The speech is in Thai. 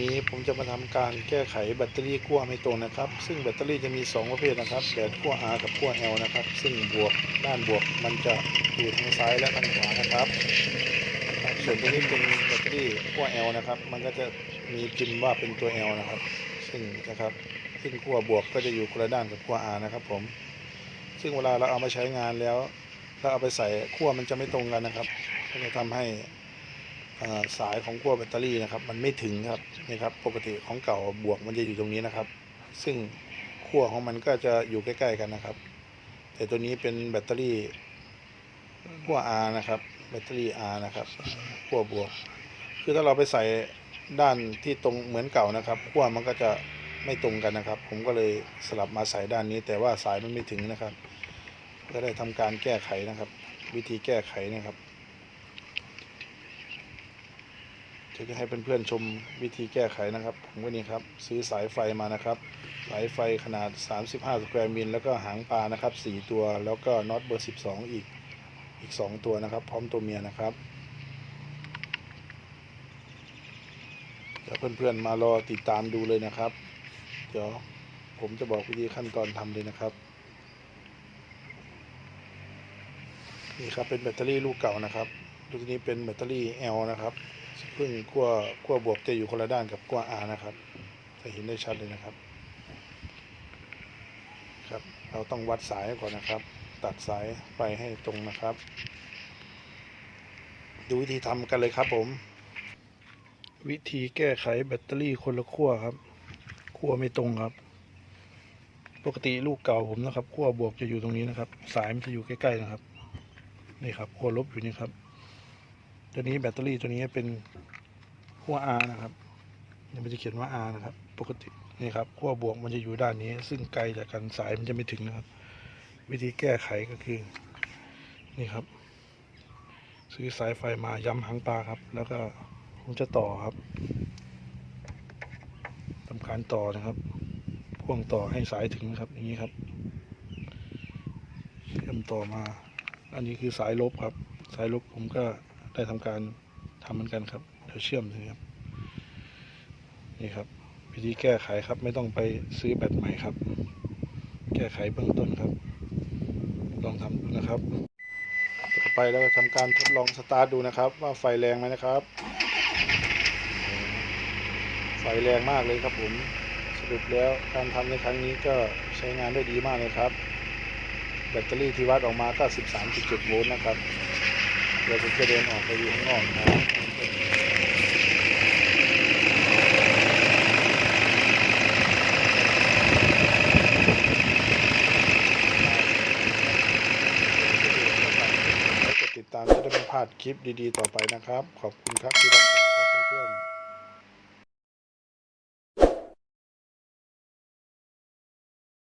นี้ผมจะมาทำการแก้ไขแบตเตอรี่ขั้วไม่ตรงนะครับ ซึ่งแบตเตอรี่จะมี 2 ประเภทนะครับแบบขั้ว R กับขั้ว L นะครับ ซึ่งบวกด้านบวกมันจะอยู่ทางซ้ายและทางขวานะครับส่วนตัวนี้เป็นแบตเตอรี่ขั้ว L นะครับ มันก็จะมีพิมพ์ว่าเป็นตัว L นะครับ ซึ่งนะครับซึ่งขั้วบวกก็จะอยู่คนละด้านกับขั้ว R นะครับ ผม ซึ่งเวลาเราเอามาใช้งานแล้วเราเอาไปใส่ขั้วมันจะไม่ตรงกันนะครับก็จะทำให้ สายของขั้วแบตเตอรี่นะครับ มันไม่ถึงครับนี่ครับปกติของเก่าบวกมันจะอยู่ตรงนี้นะครับ ซึ่งขั้วของมันก็จะอยู่ใกล้ ๆ กันนะครับ แต่ตัวนี้เป็นแบตเตอรี่ขั้ว R นะครับ แบตเตอรี่ R นะครับขั้วบวก คือถ้าเราไปใส่ด้านที่ตรงเหมือนเก่านะครับขั้วมันก็จะไม่ตรงกันนะครับ ผมก็เลยสลับมาใส่ด้านนี้ แต่ว่าสายมันไม่ถึงนะครับ ก็ได้ทำการแก้ไขนะครับ วิธีแก้ไขนะครับ จะให้เพื่อนๆชมวิธีแก้ไขนะครับผมก็นี่ครับ ซื้อสายไฟมานะครับ สายไฟขนาด 35 สแควร์มิลแล้วก็หางปลานะครับ 4 ตัว แล้วก็น็อตเบอร์ 12 อีกอีก 2 ตัวนะครับ พร้อมตัวเมียนะครับเดี๋ยวเพื่อนๆมารอติดตามดูเลยนะครับ เดี๋ยวผมจะบอกวิธีขั้นตอนทำเลยนะครับนี่ครับเป็นแบตเตอรี่ลูกเก่านะครับลูกนี้เป็นแบตเตอรี่ L นะครับ ซึ่งขั้วขั้วบวกจะอยู่คนละด้านกับขั้ว R นะครับ จะเห็นได้ชัดเลยนะครับ ครับ เราต้องวัดสายก่อนนะครับ ตัดสายไฟให้ตรงนะครับ ดูวิธีทำกันเลยครับผม วิธีแก้ไขแบตเตอรี่คนละขั้วครับ ขั้วไม่ตรงครับ ปกติลูกเก่าผมนะครับขั้วบวกจะอยู่ตรงนี้นะครับ สายมันจะอยู่ใกล้ๆนะครับ นี่ครับขั้วลบอยู่นี่ครับ ตัวนี้แบตเตอรี่ตัวนี้เป็นขั้ว R นะครับยังไม่จะเขียนว่า R นะครับ ปกตินี่ครับขั้วบวกมันจะอยู่ด้านนี้ ซึ่งไกลจากกันสายมันจะไม่ถึงนะครับ วิธีแก้ไขก็คือ นี่ครับ ซื้อสายไฟมาย้ำหางปลาครับ แล้วก็ผมจะต่อครับทำการต่อนะครับพ่วงต่อให้สายถึงนะครับ อย่างนี้ครับเชื่อมต่อมา อันนี้คือสายลบครับ สายลบผมก็ ได้ทำการทำเหมือนกันครับเดี๋ยวเชื่อมเลยครับนี่ครับ วิธีแก้ไขครับ ไม่ต้องไปซื้อแบตใหม่ครับ แก้ไขเบื้องต้นครับ ลองทำดูนะครับ ต่อไปเราก็ทำการทดลองสตาร์ทดูนะครับ ว่าไฟแรงไหมนะครับ ไฟแรงมากเลยครับผมสรุปแล้วการทำในครั้งนี้ก็ใช้งานได้ดีมากเลยครับ แบตเตอรี่ที่วัดออกมาก็ 13.7 โวลต์นะครับ เดี๋ยวผมจะเดินออกไปดูข้างนอกนะครับติดตามจะได้ไม่พลาดคลิปดีๆ ต่อไปนะครับ ขอบคุณครับที่รับชม